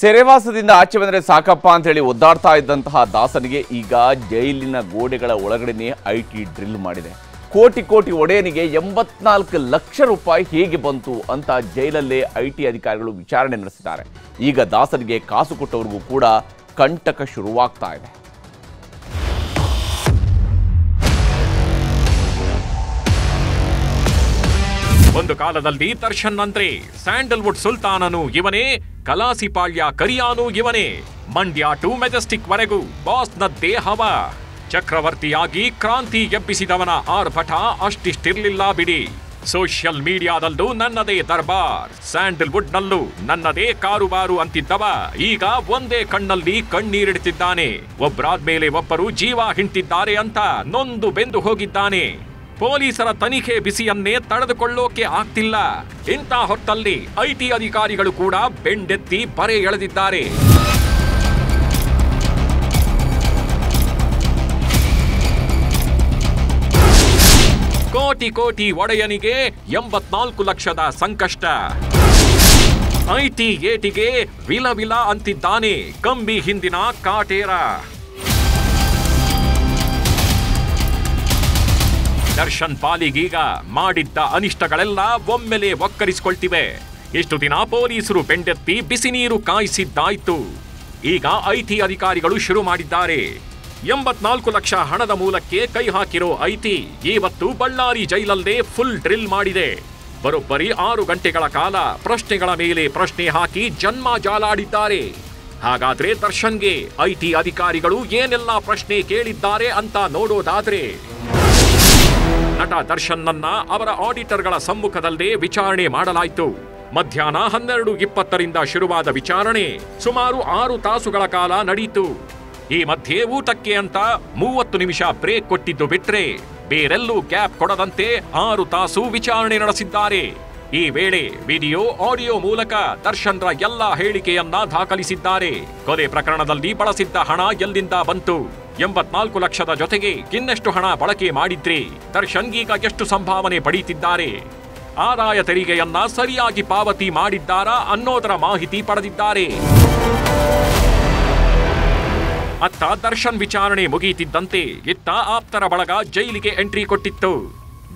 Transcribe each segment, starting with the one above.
ಸೆರೆವಾಸದಿಂದ ಆಚೆ ಬಂದರೆ ಸಾಕಪ್ಪ ಅಂತ ಹೇಳಿ ಒದ್ದಾಡ್ತಾ ಇದ್ದಂತಹ ದಾಸನಿಗೆ ಈಗ ಜೈಲಿನ ಗೋಡೆಗಳ ಒಳಗಡೆನೆ ಐ ಟಿ ಡ್ರಿಲ್ ಮಾಡಿದೆ. ಕೋಟಿ ಕೋಟಿ ಒಡೆಯನಿಗೆ ಎಂಬತ್ನಾಲ್ಕು ಲಕ್ಷ ರೂಪಾಯಿ ಹೇಗೆ ಬಂತು ಅಂತ ಜೈಲಲ್ಲೇ ಐ ಟಿ ಅಧಿಕಾರಿಗಳು ವಿಚಾರಣೆ ನಡೆಸಿದ್ದಾರೆ. ಈಗ ದಾಸನಿಗೆ ಕಾಸು ಕೊಟ್ಟವರಿಗೂ ಕೂಡ ಕಂಟಕ ಶುರುವಾಗ್ತಾ ಇದೆ. ಒಂದು ಕಾಲದಲ್ಲಿ ದರ್ಶನ್ ಅಂದ್ರೆ ಸ್ಯಾಂಡಲ್ವುಡ್ ಸುಲ್ತಾನನು ಇವನೇ ಕಲಾಸಿಪಾಳ್ಯ ಕರಿಯಾನು ಇವನೇ. ಮಂಡ್ಯ ಟು ಮೆಜೆಸ್ಟಿಕ್ ವರೆಗೂ ಬಾಸ್ನದ್ದೇ ಹವ ಚಕ್ರವರ್ತಿಯಾಗಿ ಕ್ರಾಂತಿ ಎಬ್ಬಿಸಿದವನ ಆರ್ಭಟ ಅಷ್ಟಿಷ್ಟಿರ್ಲಿಲ್ಲ ಬಿಡಿ. ಸೋಷಿಯಲ್ ಮೀಡಿಯಾದಲ್ಲೂ ನನ್ನದೇ ದರ್ಬಾರ್. ಸ್ಯಾಂಡಲ್ವುಡ್ ನಲ್ಲೂ ನನ್ನದೇ ಕಾರುಬಾರು ಅಂತಿದ್ದವ. ಈಗ ಒಂದೇ ಕಣ್ಣಲ್ಲಿ ಕಣ್ಣೀರಿಡುತ್ತಿದ್ದಾನೆ ಒಬ್ಬರಾದ್ಮೇಲೆ ಒಬ್ಬರು ಜೀವ ಹಿಂಟಿದ್ದಾರೆ ಅಂತ ನೊಂದು ಬೆಂದು ಹೋಗಿದ್ದಾನೆ. ಪೊಲೀಸರ ತನಿಖೆ ಬಿಸಿಯನ್ನೇ ತಡೆದುಕೊಳ್ಳೋಕೆ ಆಗ್ತಿಲ್ಲ. ಇಂಥ ಹೊತ್ತಲ್ಲಿ ಐಟಿ ಅಧಿಕಾರಿಗಳು ಕೂಡ ಬೆಂಡೆತ್ತಿ ಬರೆ ಎಳೆದಿದ್ದಾರೆ. ಕೋಟಿ ಕೋಟಿ ಒಡೆಯನಿಗೆ ಎಂಬತ್ನಾಲ್ಕು ಲಕ್ಷದ ಸಂಕಷ್ಟ. ಐಟಿ ಏಟಿಗೆ ವಿಲ ವಿಲ ಅಂತಿದ್ದಾನೆ ಕಂಬಿ ಹಿಂದಿನ ಕಾಟೇರ. ದರ್ಶನ್ ಪಾಲಿಗೀಗ ಮಾಡಿದ್ದ ಅನಿಷ್ಟಗಳೆಲ್ಲ ಒಮ್ಮೆಲೆ ಒಕ್ಕರಿಸಿಕೊಳ್ತಿವೆ. ಇಷ್ಟು ದಿನ ಪೊಲೀಸರು ಬೆಂಡೆತ್ತಿ ಬಿಸಿ ನೀರು ಕಾಯಿಸಿದ್ದಾಯ್ತು. ಈಗ ಐಟಿ ಅಧಿಕಾರಿಗಳು ಶುರು ಮಾಡಿದ್ದಾರೆ. ಎಂಬತ್ನಾಲ್ಕು ಲಕ್ಷ ಹಣದ ಮೂಲಕ್ಕೆ ಕೈ ಹಾಕಿರೋ ಐಟಿ ಇವತ್ತು ಬಳ್ಳಾರಿ ಜೈಲಲ್ಲೇ ಫುಲ್ ಡ್ರಿಲ್ ಮಾಡಿದೆ. ಬರೋಬ್ಬರಿ ಆರು ಗಂಟೆಗಳ ಕಾಲ ಪ್ರಶ್ನೆಗಳ ಮೇಲೆ ಪ್ರಶ್ನೆ ಹಾಕಿ ಜನ್ಮ ಜಾಲಾಡಿದ್ದಾರೆ. ಹಾಗಾದ್ರೆ ದರ್ಶನ್ಗೆ ಐಟಿ ಅಧಿಕಾರಿಗಳು ಏನೆಲ್ಲ ಪ್ರಶ್ನೆ ಕೇಳಿದ್ದಾರೆ ಅಂತ ನೋಡೋದಾದ್ರೆ ನಟ ದರ್ಶನ್ನನ್ನ ಅವರ ಆಡಿಟರ್ಗಳ ಸಮ್ಮುಖದಲ್ಲೇ ವಿಚಾರಣೆ ಮಾಡಲಾಯಿತು. ಮಧ್ಯಾಹ್ನ ಹನ್ನೆರಡು ಇಪ್ಪತ್ತರಿಂದ ಶುರುವಾದ ವಿಚಾರಣೆ ಸುಮಾರು ಆರು ತಾಸುಗಳ ಕಾಲ ನಡೆಯಿತು ಈ ಮಧ್ಯೆ ಊಟಕ್ಕೆ ಅಂತ ಮೂವತ್ತು ನಿಮಿಷ ಬ್ರೇಕ್ ಕೊಟ್ಟಿದ್ದು ಬಿಟ್ರೆ ಬೇರೆಲ್ಲೂ ಗ್ಯಾಪ್ ಕೊಡದಂತೆ ಆರು ತಾಸು ವಿಚಾರಣೆ ನಡೆಸಿದ್ದಾರೆ. ಈ ವೇಳೆ ವಿಡಿಯೋ, ಆಡಿಯೋ ಮೂಲಕ ದರ್ಶನ್ರ ಎಲ್ಲ ಹೇಳಿಕೆಯನ್ನ ದಾಖಲಿಸಿದ್ದಾರೆ. ಕೊಲೆ ಪ್ರಕರಣದಲ್ಲಿ ಬಳಸಿದ್ದ ಹಣ ಎಲ್ಲಿಂದ ಬಂತು? ಎಂಬತ್ನಾಲ್ಕು ಲಕ್ಷದ ಜೊತೆಗೆ ಇನ್ನೆಷ್ಟು ಹಣ ಬಳಕೆ ಮಾಡಿದ್ರಿ? ದರ್ಶನ್ ಈಗ ಎಷ್ಟು ಸಂಭಾವನೆ ಪಡೀತಿದ್ದಾರೆ? ಆದಾಯ ತೆರಿಗೆಯನ್ನ ಸರಿಯಾಗಿ ಪಾವತಿ ಮಾಡಿದ್ದಾರಾ ಅನ್ನೋದರ ಮಾಹಿತಿ ಪಡೆದಿದ್ದಾರೆ. ಅತ್ತ ದರ್ಶನ್ ವಿಚಾರಣೆ ಮುಗಿಯುತ್ತಿದ್ದಂತೆ ಇತ್ತ ಆಪ್ತರ ಬಳಗ ಜೈಲಿಗೆ ಎಂಟ್ರಿ ಕೊಟ್ಟಿತ್ತು.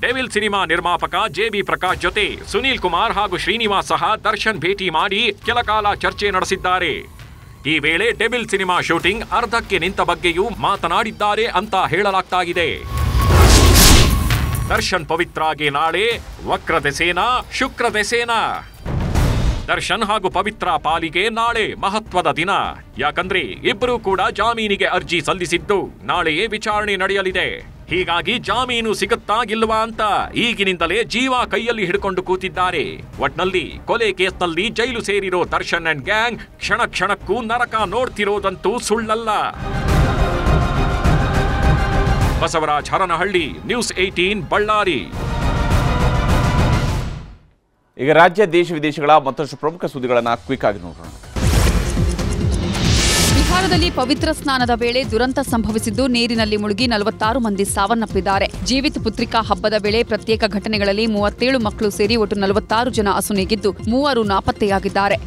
ಡೆವಿಲ್ ಸಿನಿಮಾ ನಿರ್ಮಾಪಕ ಜೆ ಬಿ ಪ್ರಕಾಶ್ ಜೊತೆ ಸುನೀಲ್ ಕುಮಾರ್ ಹಾಗೂ ಶ್ರೀನಿವಾಸ್ ಸಹ ದರ್ಶನ್ ಭೇಟಿ ಮಾಡಿ ಕೆಲ ಕಾಲ ಚರ್ಚೆ ನಡೆಸಿದ್ದಾರೆ. ಈ ವೇಳೆ ಡೆಬಿಲ್ ಸಿನಿಮಾ ಶೂಟಿಂಗ್ ಅರ್ಧಕ್ಕೆ ನಿಂತ ಬಗ್ಗೆಯೂ ಮಾತನಾಡಿದ್ದಾರೆ ಅಂತ ಹೇಳಲಾಗ್ತಾ ಇದೆ ದರ್ಶನ್ ಪವಿತ್ರಾಗೆ ನಾಳೆ ವಕ್ರ ದೆಸೇನಾ ಶುಕ್ರ ದೆಸೇನಾ ದರ್ಶನ್ ಹಾಗೂ ಪವಿತ್ರ ಪಾಲಿಗೆ ನಾಳೆ ಮಹತ್ವದ ದಿನ. ಯಾಕಂದ್ರೆ ಇಬ್ಬರೂ ಕೂಡ ಜಾಮೀನಿಗೆ ಅರ್ಜಿ ಸಲ್ಲಿಸಿದ್ದು ನಾಳೆಯೇ ವಿಚಾರಣೆ ನಡೆಯಲಿದೆ. ಹೀಗಾಗಿ ಜಾಮೀನು ಸಿಗುತ್ತಾ ಅಂತ ಈಗಿನಿಂದಲೇ ಜೀವ ಕೈಯಲ್ಲಿ ಹಿಡ್ಕೊಂಡು ಕೂತಿದ್ದಾರೆ. ಒಟ್ನಲ್ಲಿ ಕೊಲೆ ಕೇಸ್ನಲ್ಲಿ ಜೈಲು ಸೇರಿರೋ ದರ್ಶನ್ ಅಂಡ್ ಗ್ಯಾಂಗ್ ಕ್ಷಣ ಕ್ಷಣಕ್ಕೂ ನರಕ ನೋಡ್ತಿರೋದಂತೂ ಸುಳ್ಳಲ್ಲ. Basavaraj Haranahalli, news eighteen Ballari. ಈಗ ರಾಜ್ಯ ದೇಶ ವಿದೇಶಗಳ ಮತ್ತಷ್ಟು ಪ್ರಮುಖ ಸುದ್ದಿಗಳನ್ನು ಕ್ವಿಕ್ ಆಗಿ ನೋಡೋಣ. ಬಿಹಾರದಲ್ಲಿ ಪವಿತ್ರ ಸ್ನಾನದ ವೇಳೆ ದುರಂತ ಸಂಭವಿಸಿದ್ದು ನೀರಿನಲ್ಲಿ ಮುಳುಗಿ ನಲವತ್ತಾರು ಮಂದಿ ಸಾವನ್ನಪ್ಪಿದ್ದಾರೆ. ಜೀವಿತ ಪುತ್ರಿಕಾ ಹಬ್ಬದ ವೇಳೆ ಪ್ರತ್ಯೇಕ ಘಟನೆಗಳಲ್ಲಿ ಮೂವತ್ತೇಳು ಮಕ್ಕಳು ಸೇರಿ ಒಟ್ಟು ನಲವತ್ತಾರು ಜನ ಅಸುನೀಗಿದ್ದು ಮೂವರು ನಾಪತ್ತೆಯಾಗಿದ್ದಾರೆ.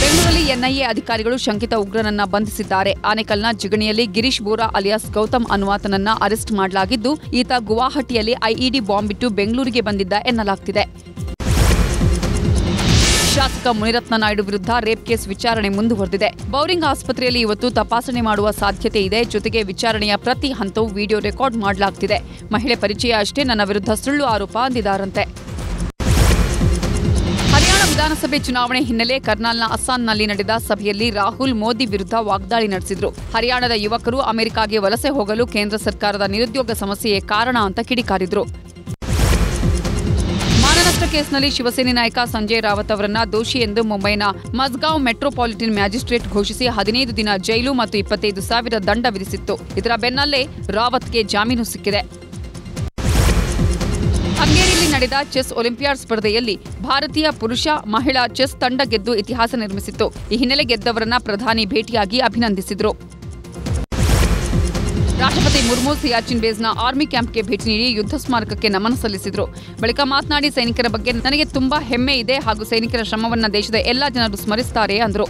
ಬೆಂಗಳೂರಲ್ಲಿ ಎನ್ಐಎ ಅಧಿಕಾರಿಗಳು ಶಂಕಿತ ಉಗ್ರನನ್ನ ಬಂಧಿಸಿದ್ದಾರೆ. ಆನೇಕಲ್ನ ಜಿಗಣಿಯಲ್ಲಿ ಗಿರೀಶ್ ಬೋರಾ ಅಲಿಯಾಸ್ ಗೌತಮ್ ಅನುವಾತನನ್ನ ಅರೆಸ್ಟ್ ಮಾಡಲಾಗಿದ್ದು, ಈತ ಗುವಾಹಟಿಯಲ್ಲಿ ಐಇಡಿ ಬಾಂಬ್ ಬಿಟ್ಟು ಬೆಂಗಳೂರಿಗೆ ಬಂದಿದ್ದ ಎನ್ನಲಾಗ್ತಿದೆ. ಶಾಸಕ ಮುನಿರತ್ನ ನಾಯ್ಡು ವಿರುದ್ಧ ರೇಪ್ ಕೇಸ್ ವಿಚಾರಣೆ ಮುಂದುವರೆದಿದೆ. ಬೌರಿಂಗ್ ಆಸ್ಪತ್ರೆಯಲ್ಲಿ ಇವತ್ತು ತಪಾಸಣೆ ಮಾಡುವ ಸಾಧ್ಯತೆ ಇದೆ. ಜೊತೆಗೆ ವಿಚಾರಣೆಯ ಪ್ರತಿ ಹಂತವೂ ವಿಡಿಯೋ ರೆಕಾರ್ಡ್ ಮಾಡಲಾಗ್ತಿದೆ. ಮಹಿಳೆ ಪರಿಚಯ ಅಷ್ಟೇ ನನ್ನ ವಿರುದ್ಧ ಸುಳ್ಳು ಆರೋಪ ಅಂದಿದ್ದಾರಂತೆ. ಹರಿಯಾಣ ವಿಧಾನಸಭೆ ಚುನಾವಣೆ ಹಿನ್ನೆಲೆ ಕರ್ನಾಲ್ನ ಅಸ್ಸಾಂನಲ್ಲಿ ನಡೆದ ಸಭೆಯಲ್ಲಿ ರಾಹುಲ್ ಮೋದಿ ವಿರುದ್ಧ ವಾಗ್ದಾಳಿ ನಡೆಸಿದ್ರು. ಹರಿಯಾಣದ ಯುವಕರು ಅಮೆರಿಕಾಗೆ ವಲಸೆ ಹೋಗಲು ಕೇಂದ್ರ ಸರ್ಕಾರದ ನಿರುದ್ಯೋಗ ಸಮಸ್ಯೆಯೇ ಕಾರಣ ಅಂತ ಕಿಡಿಕಾರಿದ್ರು. ಕೇಸ್ನಲ್ಲಿ ಶಿವಸೇನೆ ನಾಯಕ ಸಂಜಯ್ ರಾವತ್ ಅವರನ್ನ ದೋಷಿ ಎಂದು ಮುಂಬೈನ ಮಸ್ಗಾಂವ್ ಮೆಟ್ರೋಪಾಲಿಟನ್ ಮ್ಯಾಜಿಸ್ಟ್ರೇಟ್ ಘೋಷಿಸಿ ಹದಿನೈದು ದಿನ ಜೈಲು ಮತ್ತು ಇಪ್ಪತ್ತೈದು ಸಾವಿರ ದಂಡ ವಿಧಿಸಿತ್ತು. ಇದರ ಬೆನ್ನಲ್ಲೇ ರಾವತ್ಗೆ ಜಾಮೀನು ಸಿಕ್ಕಿದೆ. ಹಂಗೇರಿಯಲ್ಲಿ ನಡೆದ ಚೆಸ್ ಒಲಿಂಪಿಯಾಡ್ ಸ್ಪರ್ಧೆಯಲ್ಲಿ ಭಾರತೀಯ ಪುರುಷ ಮಹಿಳಾ ಚೆಸ್ ತಂಡ ಗೆದ್ದು ಇತಿಹಾಸ ನಿರ್ಮಿಸಿತ್ತು. ಈ ಹಿನ್ನೆಲೆ ಗೆದ್ದವರನ್ನ ಪ್ರಧಾನಿ ಭೇಟಿಯಾಗಿ ಅಭಿನಂದಿಸಿದ್ರು. ರಾಷ್ಟ್ರಪತಿ ಮುರ್ಮು ಸಿಯಾಚಿನ್ ಬೇಸ್ನ ಆರ್ಮಿ ಕ್ಯಾಂಪ್ಗೆ ಭೇಟಿ ನೀಡಿ ಯುದ್ಧ ಸ್ಮಾರಕಕ್ಕೆ ನಮನ ಸಲ್ಲಿಸಿದರು. ಬಳಿಕ ಮಾತನಾಡಿ ಸೈನಿಕರ ಬಗ್ಗೆ ನನಗೆ ತುಂಬಾ ಹೆಮ್ಮೆ ಇದೆ ಹಾಗೂ ಸೈನಿಕರ ಶ್ರಮವನ್ನು ದೇಶದ ಎಲ್ಲಾ ಜನರು ಸ್ಮರಿಸುತ್ತಾರೆ ಅಂದರು.